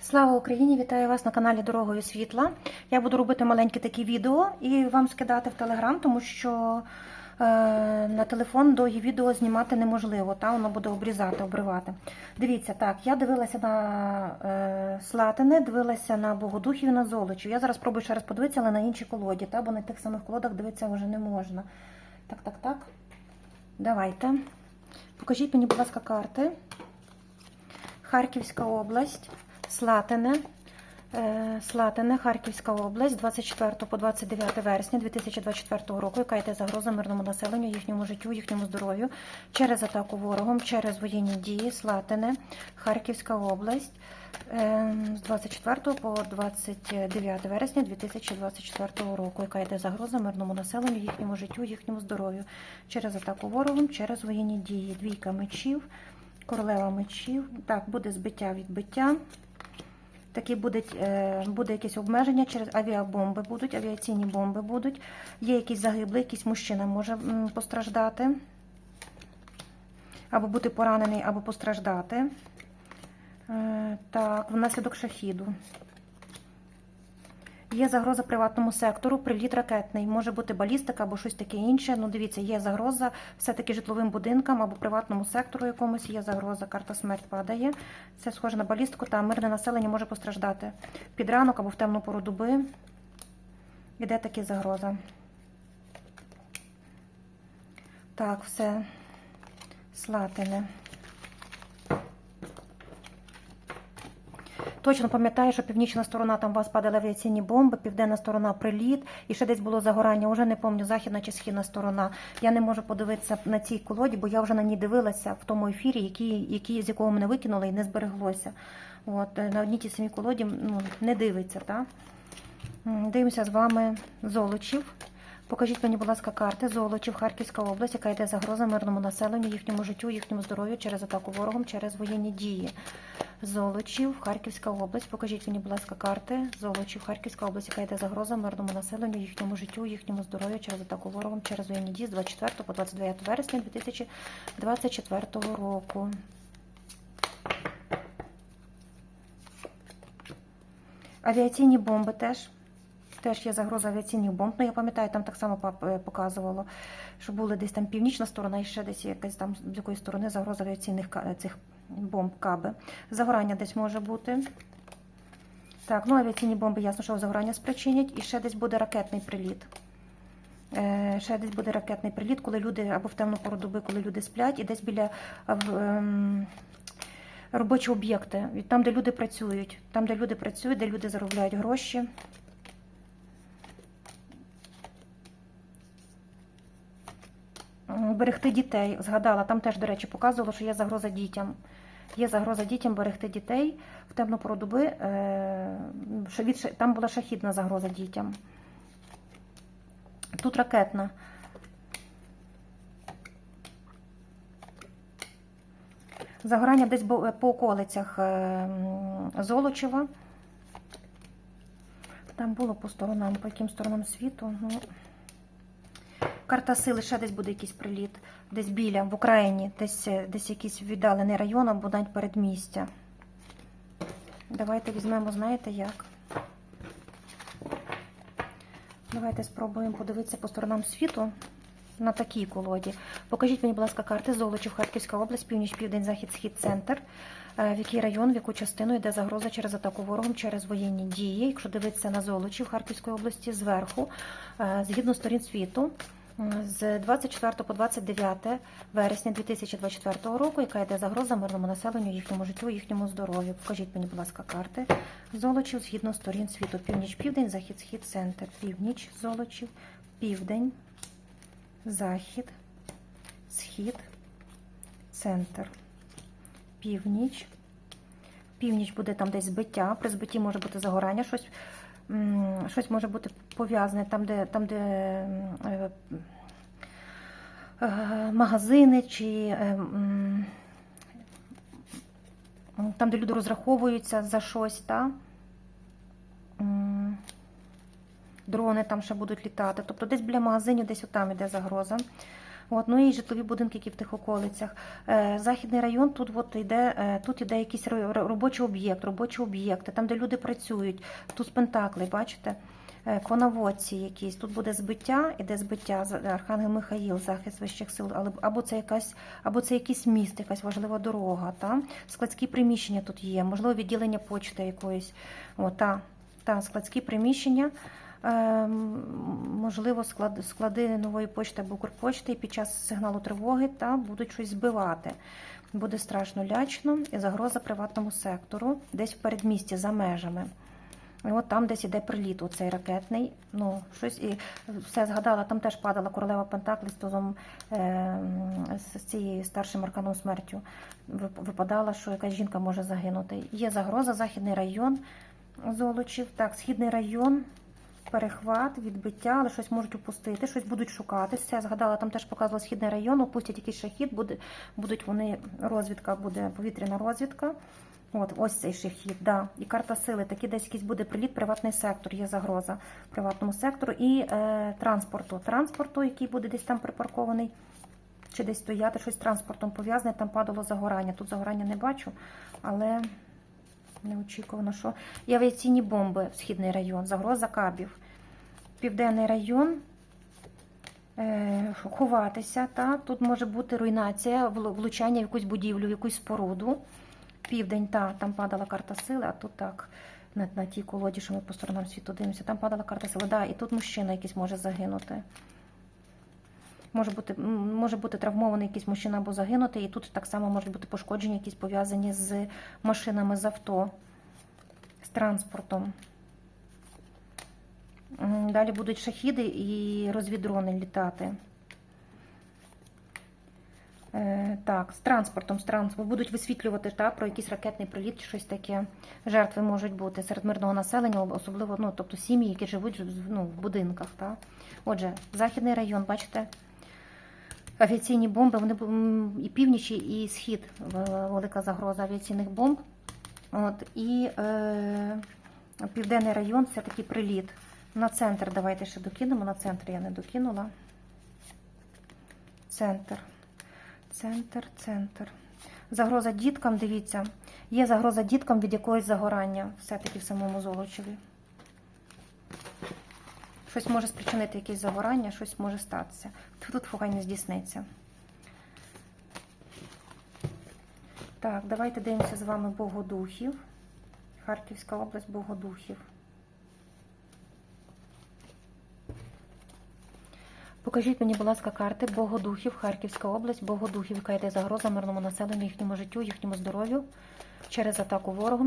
Слава Україні! Вітаю вас на каналі Дорогою Світла. Я буду робити маленькі такі відео і вам скидати в Телеграм, тому що е, на телефон довгі відео знімати неможливо, та воно буде обрізати, обривати. Дивіться, так, я дивилася на е, Слатине, дивилася на Богодухів і на Золочів. Я зараз спробую ще раз подивитися, але на іншій колоді, та, бо на тих самих колодах дивитися вже не можна. Так, так, так. Давайте. Покажіть мені, будь ласка, карти. Харківська область. Слатине, е, Слатине, Харківська область, 24 по 29 вересня 2024 року, яка йде загроза мирному населенню, їхньому життю, їхньому здоров'ю через атаку ворогом, через воєнні дії, Слатине, Харківська область е, з 24 по 29 вересня 2024 року, яка йде загроза мирному населенню, їхньому життю, їхньому здоров'ю через атаку ворогом, через воєнні дії, двійка мечів. Королева мечів. Так, буде збиття відбиття. Такі буде, е, буде якесь обмеження через авіабомби будуть, авіаційні бомби будуть. Є якісь загибли, якийсь мужчина може постраждати. Або бути поранений, або постраждати. Е, Так, внаслідок шахіду. Є загроза приватному сектору, приліт ракетний, може бути балістика або щось таке інше. Ну, дивіться, є загроза все-таки житловим будинкам або приватному сектору якомусь є загроза. Карта смерть падає. Це схоже на балістику, та мирне населення може постраждати. Під ранок або в темну пору доби. Іде таки загроза. Так, все. Слатине. Точно пам'ятаю, що північна сторона там у вас падали авіаційні бомби, південна сторона приліт, і ще десь було загорання. Уже не пам'ятаю, західна чи східна сторона. Я не можу подивитися на цій колоді, бо я вже на ній дивилася в тому ефірі, який, який, з якого мене викинули і не збереглося. От, е, на одній тій самій колоді ну, не дивиться. Так? Дивимося з вами золочів. Покажіть мені, будь ласка, карти Золочів, Харківська область, яка йде загроза мирному населенню, їхньому життю, їхньому здоров'ю через атаку ворогом, через воєнні дії. Золочів, Харківська область. Покажіть мені, будь ласка, карти Золочів, Харківська область, яка йде загроза мирному населенню, їхньому життю, їхньому здоров'ю через атаку ворогом, через воєнні дії з 24 по 29 вересня 2024 року. Авіаційні бомби теж. Теж є загроза авіаційних бомб. Ну, я пам'ятаю, там так само е, показувало, що були десь там північна сторона і ще десь якась там з якої сторони загроза авіаційних цих бомб каби. Загорання десь може бути. Так, ну авіаційні бомби, ясно, що загорання спричинять, і ще десь буде ракетний приліт. Е, ще десь буде ракетний приліт, коли люди або в темну пору доби, коли люди сплять, і десь біля в, ем, робочі об'єкти, там, де люди працюють, там, де люди працюють, де люди заробляють гроші. Берегти дітей. Згадала, там теж, до речі, показувало, що є загроза дітям. Є загроза дітям берегти дітей в темну пору доби. е, Там була шахідна загроза дітям. Тут ракетна. Загорання десь по околицях е, Золочева. Там було по сторонам, по яким сторонам світу. Ну, Карта сили ще десь буде якийсь приліт, десь біля, в Україні, десь, е, десь якийсь віддалений район або навіть передмістя. Давайте візьмемо, знаєте як? Давайте спробуємо подивитися по сторонам світу на такій колоді. Покажіть мені, будь ласка, карти Золочів, Харківська область, північ, південь, захід, схід, центр. Е, В який район, в яку частину йде загроза через атаку ворогом, через воєнні дії. Якщо дивитися на Золочів Харківської області зверху, е, згідно сторін світу, з 24 по 29 вересня 2024 року, яка йде загроза мирному населенню, їхньому життю, їхньому здоров'ю. Покажіть мені, будь ласка, карти Золочів згідно сторін світу. Північ, південь, захід, схід, центр. Північ, Золочів, південь, захід, схід, центр. Північ. Північ буде там десь збиття. При збитті може бути загорання, щось, щось може бути пов'язане там, де, там, де е, магазини чи е, там, де люди розраховуються за щось, та? Дрони там ще будуть літати. Тобто десь біля магазинів, десь отам іде загроза. От, ну і житлові будинки, які в тих околицях. Е, Західний район тут от йде, е, тут іде якийсь ро- ро- робочий об'єкт, робочі об'єкти, там, де люди працюють. Тут пентакли, бачите? Е, По якісь. Тут буде збиття, іде збиття Архангел Михаїл, захист вищих сил, або це якась, або це якийсь міст, якась важлива дорога. Та? Складські приміщення тут є, можливо, відділення почти якоїсь. О, та, та, складські приміщення. Ем, Можливо, склад- склади нової почти або Укрпочти під час сигналу тривоги та будуть щось збивати. Буде страшно лячно і загроза приватному сектору, десь в передмісті за межами. От там десь іде приліт, оцей ракетний. Ну, щось і все згадала, там теж падала королева Пентаклі з тузом е, з цією старшим арканом смертю. Випадала, що якась жінка може загинути. Є загроза, західний район Золочів. Так, східний район, перехват, відбиття, але щось можуть упустити, щось будуть шукати. Все згадала, там теж показувала східний район, опустять якийсь шахід, буде, будуть вони, розвідка буде, повітряна розвідка. От, ось цей шахід, да. І карта сили. Такі десь якийсь буде приліт, приватний сектор, є загроза приватному сектору і е, транспорту. Транспорту, який буде десь там припаркований, чи десь стояти, щось транспортом пов'язане, там падало загорання. Тут загорання не бачу, але неочікувано, що і авіаційні бомби в східний район, загроза кабів. Південний район. е, Ховатися, та тут може бути руйнація, влучання в якусь будівлю, в якусь споруду. Південь, та, там падала карта сили, а тут так, на, на тій колоді, що ми по сторонам світу дивимося, там падала карта сили. Да, і тут мужчина якийсь може загинути. Може бути, може бути травмований якийсь мужчина або загинути, і тут так само можуть бути пошкодження, якісь пов'язані з машинами з авто, з транспортом. Далі будуть шахіди і розвідрони літати. Е, Так, з транспортом, з транспортом будуть висвітлювати та, про якийсь ракетний приліт щось таке. Жертви можуть бути серед мирного населення, особливо ну, тобто сім'ї, які живуть ну, в будинках. Та. Отже, західний район, бачите, авіаційні бомби, вони і північ, і схід велика загроза авіаційних бомб. От, і е, південний район це такий приліт. На центр давайте ще докинемо. На центр я не докинула. Центр. Центр, центр. Загроза діткам, дивіться. Є загроза діткам від якогось загорання, все-таки в самому Золочеві. Щось може спричинити якесь загорання, щось може статися. Тут фугай не здійсниться. Так, давайте дивимося з вами Богодухів. Харківська область Богодухів. Покажіть мені, будь ласка, карти Богодухів, Харківська область, Богодухів, яка йде загроза мирному населенню, їхньому життю, їхньому здоров'ю через атаку ворогом.